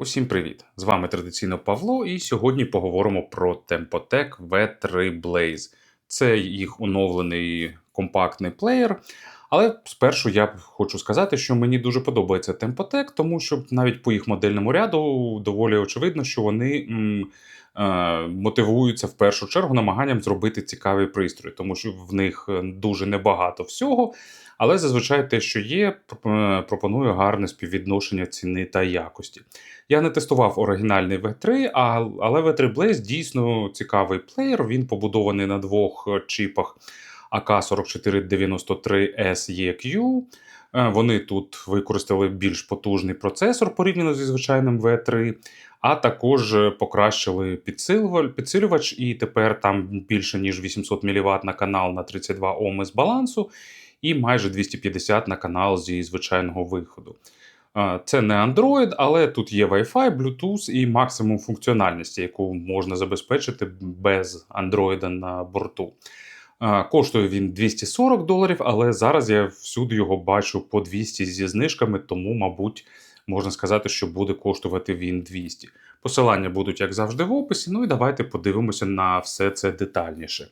Усім привіт! З вами традиційно Павло, і сьогодні поговоримо про Tempotec V3 Blaze. Це їх оновлений компактний плеєр. Але спершу я хочу сказати, що мені дуже подобається Tempotec, тому що навіть по їх модельному ряду доволі очевидно, що вони м, е, мотивуються в першу чергу намаганням зробити цікавий пристрій, тому що в них е, дуже небагато всього. Але зазвичай те, що є, е, пропонує гарне співвідношення ціни та якості. Я не тестував оригінальний V3, а, але V3 Blaze дійсно цікавий плеєр. Він побудований на двох е, чіпах AK4493SEQ. Е, Вони тут використали більш потужний процесор порівняно зі звичайним V3, а також е, покращили підсилювач, і тепер там більше ніж 800 мВт на канал на 32 Ом з балансу, і майже 250 на канал зі звичайного виходу. Це не Android, але тут є Wi-Fi, Bluetooth і максимум функціональності, яку можна забезпечити без Android на борту. Коштує він 240 доларів, але зараз я всюди його бачу по 200 зі знижками, тому, мабуть, можна сказати, що буде коштувати він 200. Посилання будуть, як завжди, в описі. Ну і давайте подивимося на все це детальніше.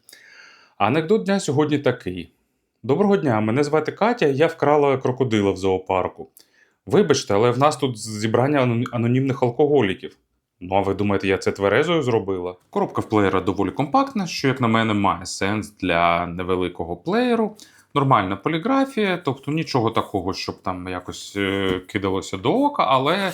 Анекдот дня сьогодні такий: Доброго дня, мене звати Катя, я вкрала крокодила в зоопарку. Вибачте, але в нас тут зібрання аноні- анонімних алкоголіків. Ну, а ви думаєте, я це тверезою зробила? Коробка в плеєра доволі компактна, що, як на мене, має сенс для невеликого плеєру. Нормальна поліграфія, тобто нічого такого, щоб там якось е, кидалося до ока, але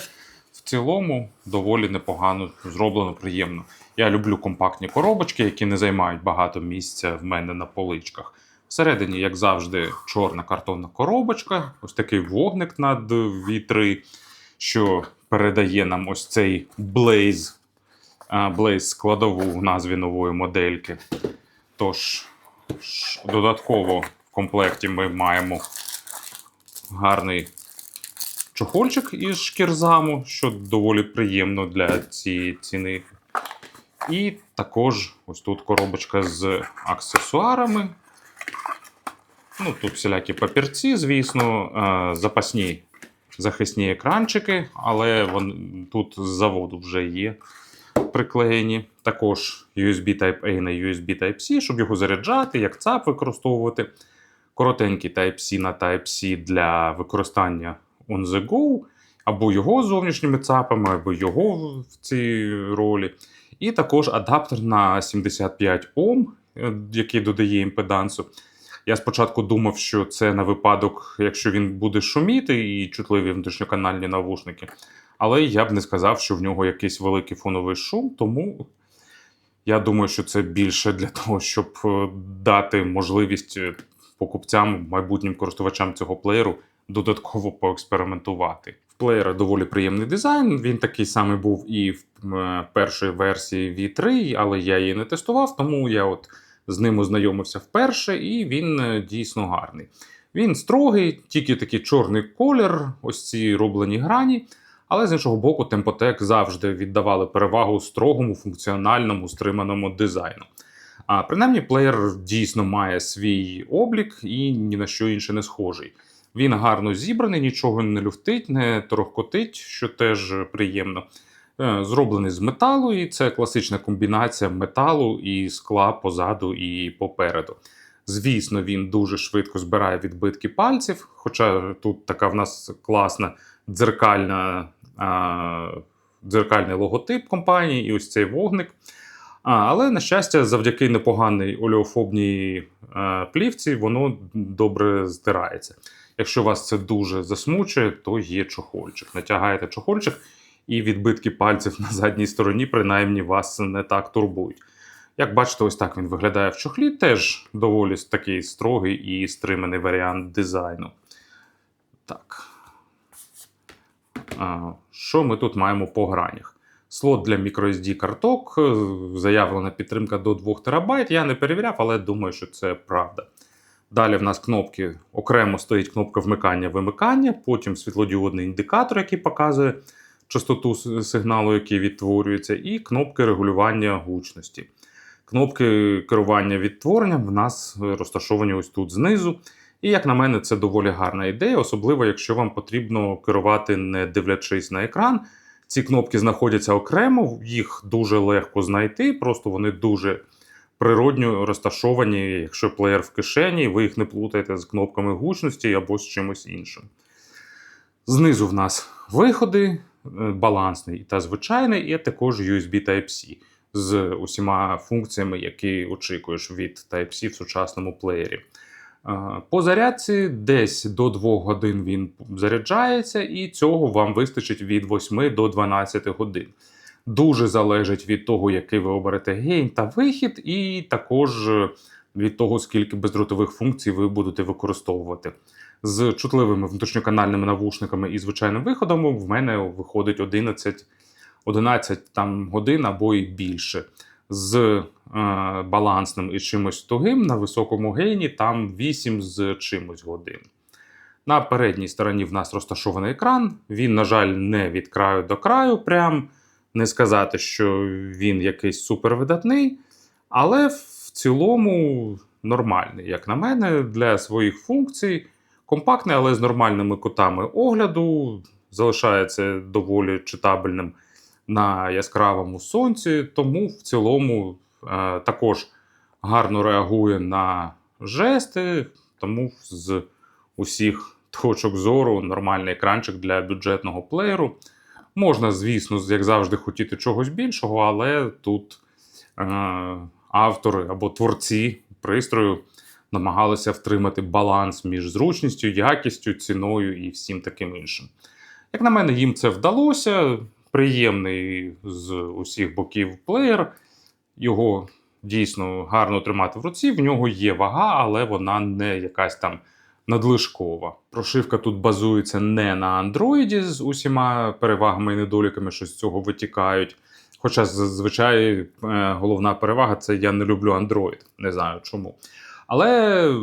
в цілому доволі непогано зроблено, приємно. Я люблю компактні коробочки, які не займають багато місця в мене на поличках. Всередині, як завжди, чорна картонна коробочка, ось такий вогник над V3, що передає нам ось цей Blaze, Blaze складову в назві нової модельки. Тож, додатково в комплекті ми маємо гарний чохольчик із шкірзаму, що доволі приємно для цієї ціни. І також ось тут коробочка з аксесуарами. Ну, тут всілякі папірці, звісно, е, запасні захисні екранчики, але вон, тут з заводу вже є приклеєні. Також USB Type-A на USB Type-C, щоб його заряджати, як ЦАП використовувати. Коротенький Type-C на Type-C для використання on the go, або його зовнішніми ЦАПами, або його в цій ролі. І також адаптер на 75 Ом, е, який додає імпедансу. Я спочатку думав, що це на випадок, якщо він буде шуміти і чутливі внутрішньоканальні навушники. Але я б не сказав, що в нього якийсь великий фоновий шум, тому я думаю, що це більше для того, щоб е, дати можливість е, покупцям, майбутнім користувачам цього плеєру додатково поекспериментувати. В плеєра доволі приємний дизайн. Він такий самий був і в е, першій версії V3, але я її не тестував, тому я от з ним ознайомився вперше, і він е, дійсно гарний. Він строгий, тільки такий чорний колір, ось ці роблені грані. Але з іншого боку, Tempotec завжди віддавали перевагу строгому, функціональному, стриманому дизайну. А принаймні, плеєр дійсно має свій облік і ні на що інше не схожий. Він гарно зібраний, нічого не люфтить, не торохкотить, що теж приємно. Е, Зроблений з металу, і це класична комбінація металу і скла позаду і попереду. Звісно, він дуже швидко збирає відбитки пальців, хоча тут така в нас класна дзеркальна, а, дзеркальний логотип компанії і ось цей вогник. А, але, на щастя, завдяки непоганій олеофобній е, плівці, воно добре здирається. Якщо вас це дуже засмучує, то є чохольчик. Натягаєте чохольчик, і відбитки пальців на задній стороні, принаймні, вас не так турбують. Як бачите, ось так він виглядає в чохлі, теж доволі такий строгий і стриманий варіант дизайну. Так. А, Що ми тут маємо по гранях? Слот для microSD карток, е, заявлена підтримка до 2 ТБ. Я не перевіряв, але думаю, що це правда. Далі в нас кнопки окремо стоїть кнопка вмикання-вимикання, потім світлодіодний індикатор, який показує частоту сигналу, який відтворюється, і кнопки регулювання гучності. Кнопки керування відтворенням в нас е, розташовані ось тут знизу. І, як на мене, це доволі гарна ідея, особливо якщо вам потрібно керувати, не дивлячись на екран, Ці кнопки знаходяться окремо, їх дуже легко знайти, просто вони дуже природньо розташовані, якщо плеєр в кишені, ви їх не плутаєте з кнопками гучності або з чимось іншим. Знизу в нас виходи, балансний та звичайний, і також USB Type-C з усіма функціями, які очікуєш від Type-C в сучасному плеєрі. Е, По зарядці десь до 2 годин він заряджається, і цього вам вистачить від 8 до 12 годин. Дуже залежить від того, який ви оберете гейм та вихід, і також е, від того, скільки бездротових функцій ви будете використовувати. З чутливими внутрішньоканальними навушниками і звичайним виходом в мене виходить 11, 11 там, годин або і більше. З е, балансним і чимось тугим на високому гейні там 8 з чимось годин. На передній стороні в нас розташований екран. Він, на жаль, не від краю до краю. Прям не сказати, що він якийсь супервидатний, але в цілому нормальний, як на мене, для своїх функцій. Компактний, але з нормальними кутами огляду. Залишається доволі читабельним на яскравому сонці, тому в цілому е, також гарно реагує на жести, тому з усіх точок зору нормальний екранчик для бюджетного плеєру. Можна, звісно, як завжди, хотіти чогось більшого, але тут е, автори або творці пристрою намагалися втримати баланс між зручністю, якістю, ціною і всім таким іншим. Як на мене, їм це вдалося. Приємний з усіх боків плеєр. Його дійсно гарно тримати в руці. В нього є вага, але вона не якась там надлишкова. Прошивка тут базується не на Android з усіма перевагами і недоліками, що з цього витікають. Хоча зазвичай е, головна перевага це я не люблю Android, не знаю чому. Але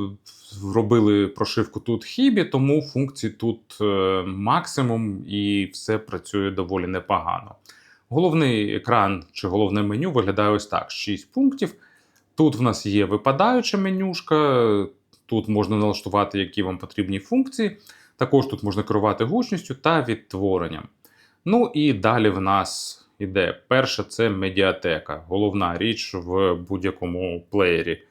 робили прошивку тут хібі, тому функцій тут е, максимум і все працює доволі непогано. Головний екран чи головне меню виглядає ось так: 6 пунктів. Тут в нас є випадаюча менюшка, тут можна налаштувати, які вам потрібні функції. Також тут можна керувати гучністю та відтворенням. Ну і далі в нас іде перша це медіатека, головна річ в будь-якому плеєрі.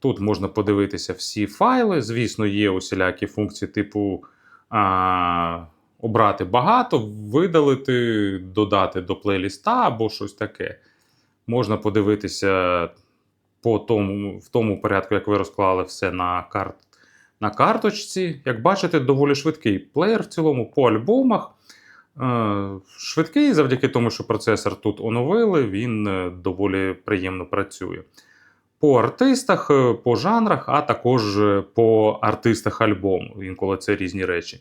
Тут можна подивитися всі файли. Звісно, є усілякі функції, типу а, обрати багато, видалити, додати до плейліста або щось таке. Можна подивитися по тому, в тому порядку, як ви розклали все на карт, на карточці. Як бачите, доволі швидкий плеєр в цілому по альбомах. Е, Швидкий, завдяки тому, що процесор тут оновили, він е, доволі приємно працює по артистах, е, по жанрах, а також е, по артистах альбому. Інколи це різні речі.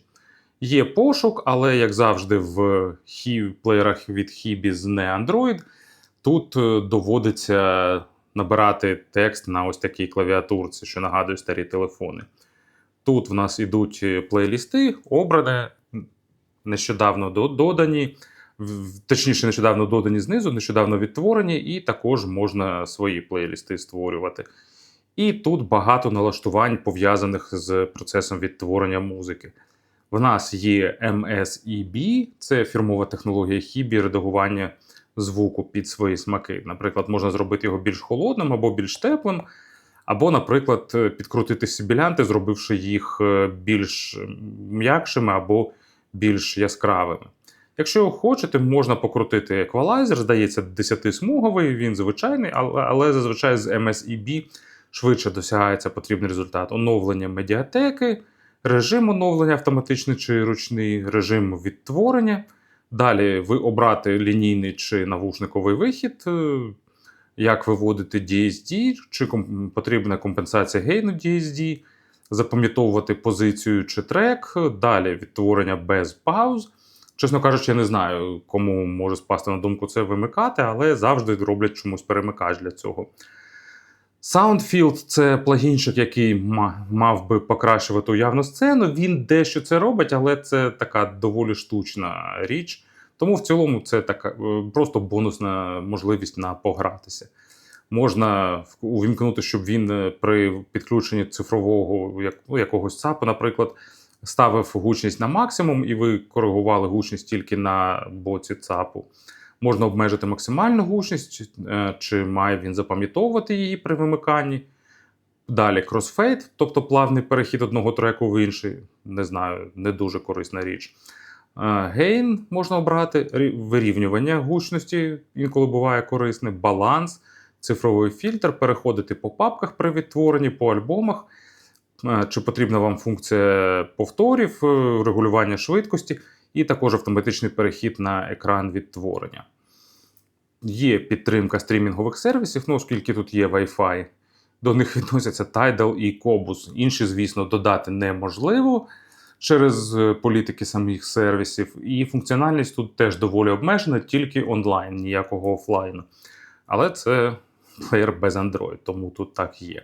Є пошук, але, як завжди, в хі... плеєрах від Hibis з не Android, тут е, доводиться набирати текст на ось такій клавіатурці, що нагадує старі телефони. Тут в нас ідуть плейлісти, обране, нещодавно додані точніше, нещодавно додані знизу, нещодавно відтворені, і також можна свої плейлісти створювати. І тут багато налаштувань пов'язаних з процесом відтворення музики. В нас є MSEB, це фірмова технологія хібі редагування звуку під свої смаки. Наприклад, можна зробити його більш холодним або більш теплим, або, наприклад, підкрутити сибілянти, зробивши їх е, більш м'якшими або більш яскравими. Якщо хочете, можна покрутити еквалайзер, здається, 10-смуговий, він звичайний, але, але зазвичай з MSEB швидше досягається потрібний результат. Оновлення медіатеки, режим оновлення автоматичний чи ручний, режим відтворення. Далі ви обрати лінійний чи навушниковий вихід, е, як виводити DSD, чи потрібна компенсація гейну DSD, запам'ятовувати позицію чи трек, далі відтворення без пауз. Чесно кажучи, я не знаю, кому може спасти на думку це вимикати, але завжди роблять чомусь перемикач для цього. Soundfield це плагінчик, який мав би покращувати уявну сцену. Він дещо це робить, але це така доволі штучна річ. Тому в цілому це така е, просто бонусна можливість на погратися. Можна увімкнути, щоб він е, при підключенні цифрового ну, якогось ЦАПу, наприклад, ставив гучність на максимум, і ви коригували гучність тільки на боці ЦАПу. Можна обмежити максимальну гучність, е, чи має він запам'ятовувати її при вимиканні. Далі кросфейд, тобто плавний перехід одного треку в інший. Не знаю, не дуже корисна річ. Гейн можна обрати, вирівнювання гучності, інколи буває корисне, баланс, цифровий фільтр, переходити по папках при відтворенні, по альбомах. Е, Чи потрібна вам функція повторів, е, регулювання швидкості, і також автоматичний перехід на екран відтворення. Є підтримка стрімінгових сервісів, ну, оскільки тут є Wi-Fi. До них відносяться Tidal і Qobuz. Інші, звісно, додати неможливо через е, політики самих сервісів. І функціональність тут теж доволі обмежена, тільки онлайн, ніякого офлайну. Але це плеєр без Android, тому тут так є.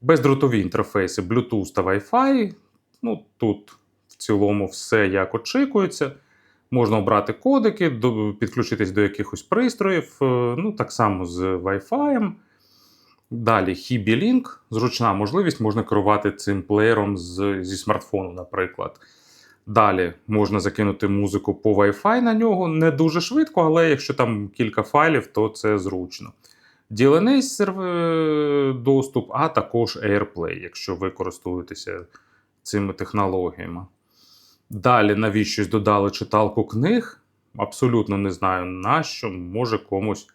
Бездротові інтерфейси Bluetooth та Wi-Fi. Ну, тут в цілому все як очікується. Можна обрати кодики, підключитись до якихось пристроїв, е, ну так само з Wi-Fi. Далі Hibi Link, зручна можливість, можна керувати цим плеєром з, зі смартфону, наприклад. Далі можна закинути музику по Wi-Fi на нього. Не дуже швидко, але якщо там кілька файлів, то це зручно. DLNA серв- доступ, а також AirPlay, якщо ви користуєтеся цими технологіями. Далі навіщось додали читалку книг. Абсолютно не знаю на що, може комусь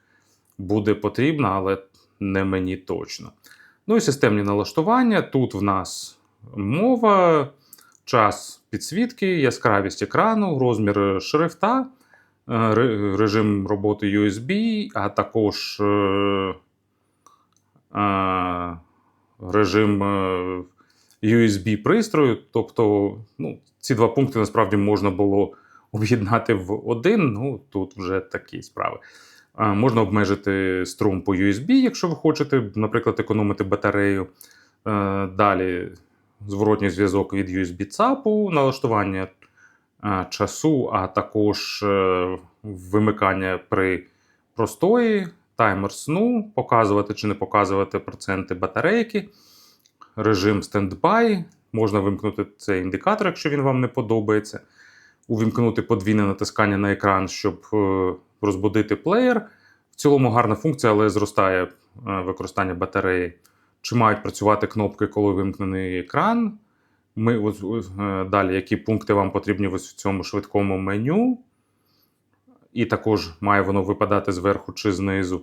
буде потрібно, але не мені точно. Ну і системні налаштування. Тут в нас мова, час підсвітки, яскравість екрану, розмір шрифта, е, режим роботи USB, а також е, е, режим е, USB пристрою. Тобто, ну, ці два пункти насправді можна було об'єднати в один. Ну, тут вже такі справи. Можна обмежити струм по USB, якщо ви хочете, наприклад, економити батарею. Е, Далі зворотній зв'язок від USB ЦАПу, налаштування е, часу, а також е, вимикання при простої, таймер сну, показувати чи не показувати проценти батарейки, режим стендбай. Можна вимкнути цей індикатор, якщо він вам не подобається. Увімкнути подвійне натискання на екран, щоб е, розбудити плеєр. В цілому гарна функція, але зростає е, використання батареї. Чи мають працювати кнопки, коли вимкнений екран? Ми е, далі, які пункти вам потрібні в цьому швидкому меню. І також має воно випадати зверху чи знизу.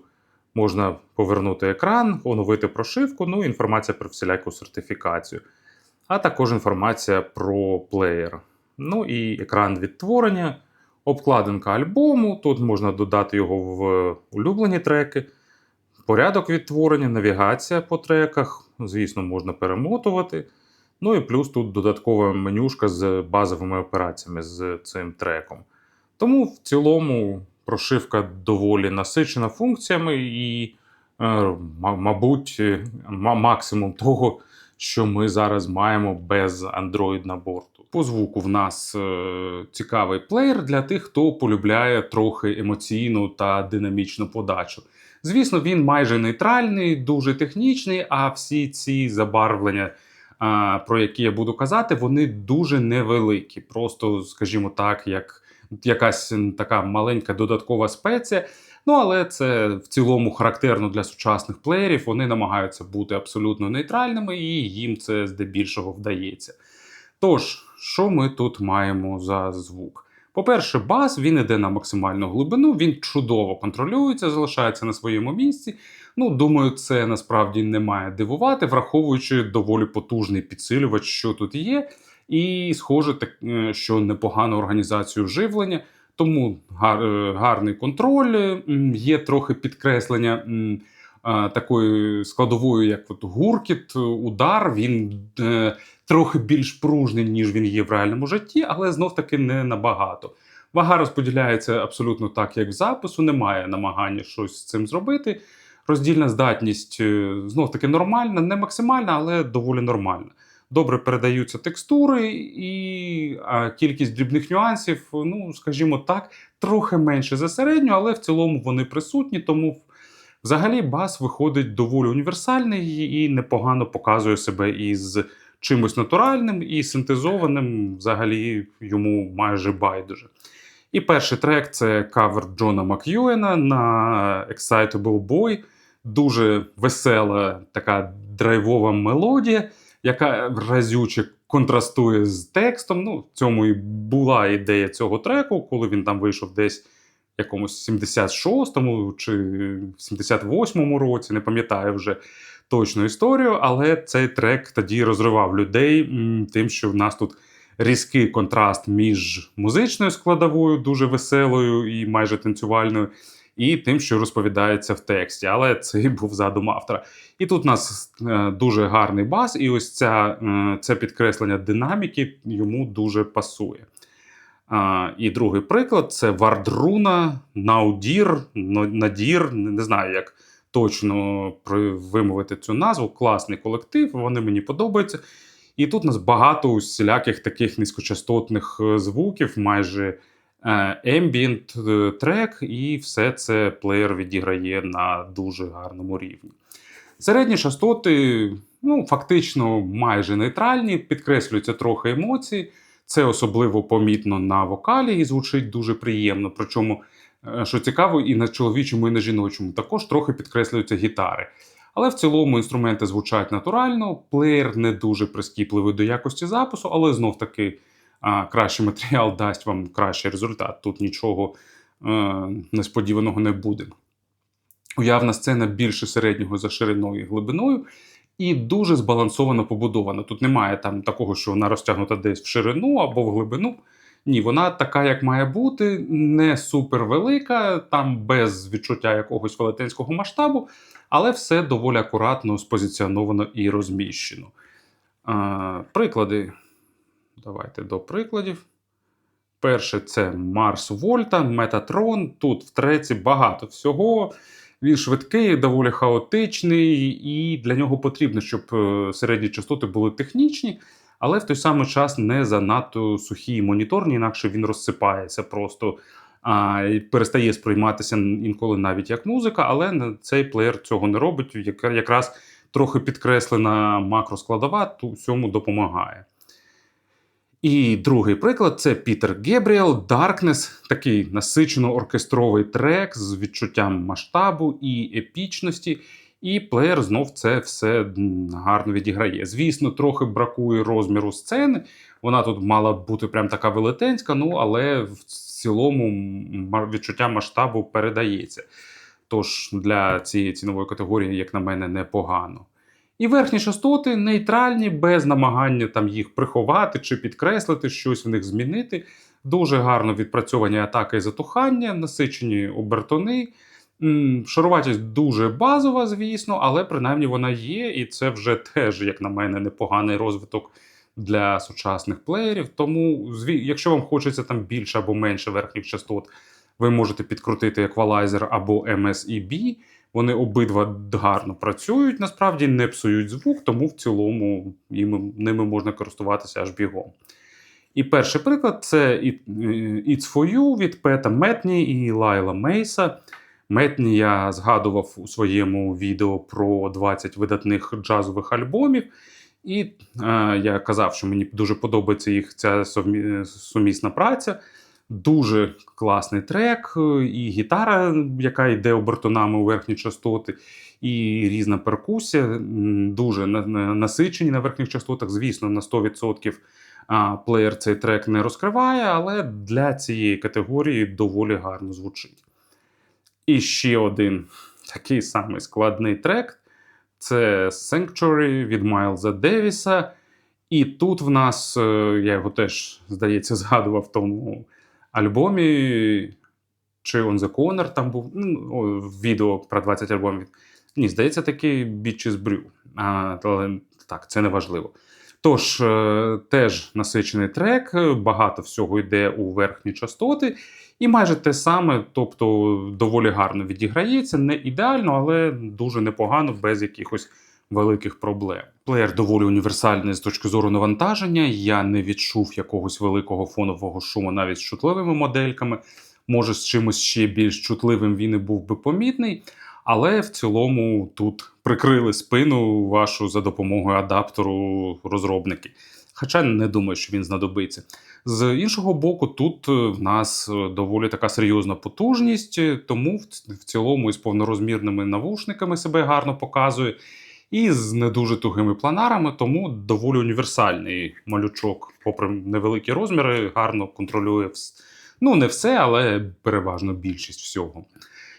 Можна повернути екран, оновити прошивку, ну інформація про всіляку сертифікацію. А також інформація про плеєр. Ну і екран відтворення, обкладинка альбому. Тут можна додати його в улюблені треки, порядок відтворення, навігація по треках. Звісно, можна перемотувати. Ну і плюс тут додаткова менюшка з базовими операціями з цим треком. Тому в цілому прошивка доволі насичена функціями і, е, мабуть, е, максимум того, що ми зараз маємо без Android на борту. По звуку в нас е, цікавий плеєр для тих, хто полюбляє трохи емоційну та динамічну подачу. Звісно, він майже нейтральний, дуже технічний, а всі ці забарвлення, про які я буду казати, вони дуже невеликі. Просто, скажімо так, як якась така маленька додаткова спеція. Ну, але це в цілому характерно для сучасних плеєрів. Вони намагаються бути абсолютно нейтральними, і їм це здебільшого вдається. Тож, що ми тут маємо за звук? По-перше, бас він іде на максимальну глибину, він чудово контролюється, залишається на своєму місці. Ну, думаю, це насправді не має дивувати, враховуючи доволі потужний підсилювач, що тут є. І схоже, так, е, що непогану організацію живлення, тому е, гарний контроль, є трохи підкреслення такою складовою, як от гуркіт, удар. Він е, трохи більш пружний, ніж він є в реальному житті, але знов таки не набагато. Вага розподіляється абсолютно так, як в запису, немає намагання щось з цим зробити. Роздільна здатність е, знов таки нормальна, не максимальна, але доволі нормальна. Добре передаються текстури, і кількість дрібних нюансів, ну скажімо так, трохи менше за середню, але в цілому вони присутні, тому взагалі бас виходить доволі універсальний і непогано показує себе із чимось натуральним і синтезованим взагалі йому майже байдуже. І перший трек це кавер Джона Мак'юена на Excitable Boy. Дуже весела така драйвова мелодія, яка разюче контрастує з текстом. Ну, в цьому і була ідея цього треку, коли він там вийшов десь якомусь 76-му чи 78-му році, не пам'ятаю вже точну історію, але цей трек тоді розривав людей тим, що в нас тут різкий контраст між музичною складовою, дуже веселою і майже танцювальною, і тим, що розповідається в тексті. Але це був задум автора. І тут у нас е, дуже гарний бас, і ось ця, е, це підкреслення динаміки йому дуже пасує. А, і другий приклад це Вардруна, Наудір, Надір. Не не знаю, як точно вимовити цю назву. Класний колектив, вони мені подобаються. І тут у нас багато усіляких таких низькочастотних е, звуків, майже ембієнт трек, і все це плеєр відіграє на дуже гарному рівні. Середні частоти, ну, фактично майже нейтральні, підкреслюються трохи емоцій. Це особливо помітно на вокалі і звучить дуже приємно. Причому, е, що цікаво, і на чоловічому, і на жіночому також трохи підкреслюються гітари. Але в цілому інструменти звучать натурально, плеєр не дуже прискіпливий до якості запису, але знов таки кращий матеріал дасть вам кращий результат. Тут нічого е, несподіваного не буде. Уявна сцена більше середнього за шириною і глибиною, і дуже збалансовано побудована. Тут немає там такого, що вона розтягнута десь в ширину або в глибину. Ні, вона така, як має бути, не супер велика, там без відчуття якогось велетенського масштабу, але все доволі акуратно спозиціоновано і розміщено. А, приклади. Давайте до прикладів. Перше це Марс Вольта, Метатрон. Тут в треці багато всього. Він швидкий, доволі хаотичний, і для нього потрібно, щоб е, середні частоти були технічні, але в той самий час не занадто сухі і моніторні, інакше він розсипається просто а, і перестає сприйматися інколи навіть як музика, але цей плеєр цього не робить. Якраз трохи підкреслена макроскладова ту всьому допомагає. І другий приклад це Пітер Гебріел Darkness, такий насичено оркестровий трек з відчуттям масштабу і епічності. І плеєр знов це все гарно відіграє. Звісно, трохи бракує розміру сцени. Вона тут мала бути прям така велетенська, ну але в цілому відчуття масштабу передається. Тож для цієї цінової категорії, як на мене, непогано. І верхні частоти нейтральні, без намагання там їх приховати чи підкреслити, щось в них змінити. Дуже гарно відпрацьовані атаки і затухання, насичені обертони. Шаруватість дуже базова, звісно, але принаймні вона є, і це вже теж, як на мене, непоганий розвиток для сучасних плеєрів. Тому, якщо вам хочеться там більше або менше верхніх частот, ви можете підкрутити еквалайзер або MSEB. Вони обидва гарно працюють, насправді не псують звук, тому в цілому їм, ними можна користуватися аж бігом. І перший приклад це It's For You від Пета Метні і Лайла Мейса. Метні я згадував у своєму відео про 20 видатних джазових альбомів. І е, я казав, що мені дуже подобається їх ця сумісна праця. Дуже класний трек, е, і гітара, яка йде обертонами у верхні частоти, і різна перкусія, дуже на- на- насичені на верхніх частотах. Звісно, на 100% а, плеєр цей трек не розкриває, але для цієї категорії доволі гарно звучить. І ще один такий самий складний трек це Sanctuary від Майлза Девіса. І тут в нас, е, я його теж, здається, згадував в тому альбомі, чи On The Corner там був ну, відео про 20 альбомів. Ні, здається, такий Bitches Brew. А, але так, це не важливо. Тож, е, теж насичений трек, багато всього йде у верхні частоти, і майже те саме, тобто доволі гарно відіграється, не ідеально, але дуже непогано, без якихось великих проблем. Плеєр доволі універсальний з точки зору навантаження. Я не відчув якогось великого фонового шуму навіть з чутливими модельками. Може, з чимось ще більш чутливим він і був би помітний. Але в цілому тут прикрили спину вашу за допомогою адаптеру розробники. Хоча не думаю, що він знадобиться. З іншого боку, тут е, в нас е, доволі така серйозна потужність, е, тому в цілому із повнорозмірними навушниками себе гарно показує. І з не дуже тугими планарами, тому доволі універсальний малючок, попри невеликі розміри, гарно контролює вс- ну не все, але переважно більшість всього.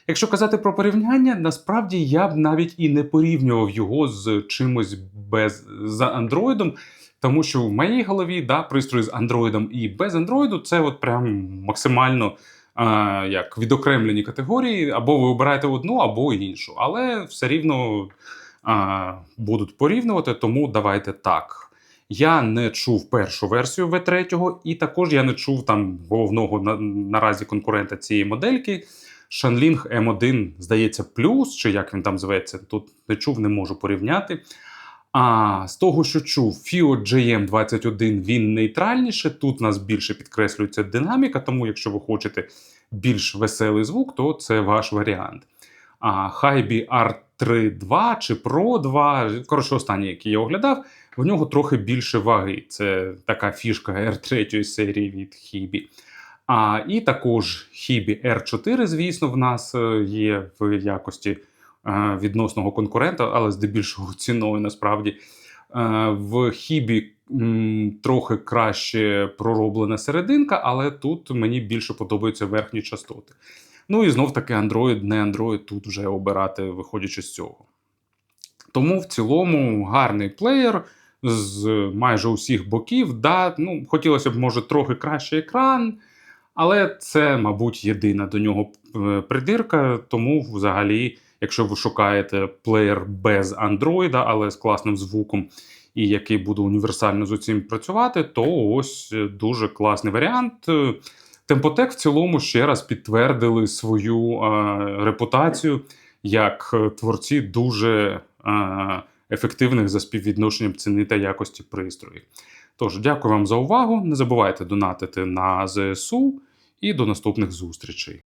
Якщо казати про порівняння, насправді я б навіть і не порівнював його з чимось без за андроїдом, тому що в моїй голові да, пристрої з андроїдом і без андроїду це от прям максимально а, як відокремлені категорії, або ви обираєте одну, або іншу. Але все рівно будуть порівнювати, тому давайте так. Я не чув першу версію V3, і також я не чув там головного на, наразі конкурента цієї модельки. Shanling M1, здається, плюс, чи як він там зветься, тут не чув, не можу порівняти. А з того, що чув, FIO GM21 він нейтральніше. Тут нас більше підкреслюється динаміка, тому якщо ви хочете більш веселий звук, то це ваш варіант. А Hybe R3 чи Pro 2, коротше, останній, який я оглядав, в нього трохи більше ваги. Це така фішка R3 серії від Hibі. А, і також Hibі R4, звісно, в нас е, є в якості е, відносного конкурента, але здебільшого ціною насправді. Е, В Хібі трохи краще пророблена серединка, але тут мені більше подобаються верхні частоти. Ну і знов таки Android, не Android, тут вже обирати, виходячи з цього. Тому в цілому гарний плеєр з майже усіх боків. Да, ну, хотілося б, може, трохи кращий екран, але це, мабуть, єдина до нього е, придирка. Тому, взагалі, якщо ви шукаєте плеєр без Android, але з класним звуком, і який буде універсально з усім працювати, то ось е, дуже класний варіант. Темпотек в цілому ще раз підтвердили свою е, репутацію як е, творці дуже е, ефективних за співвідношенням ціни та якості пристроїв. Тож, дякую вам за увагу. Не забувайте донатити на ЗСУ і до наступних зустрічей.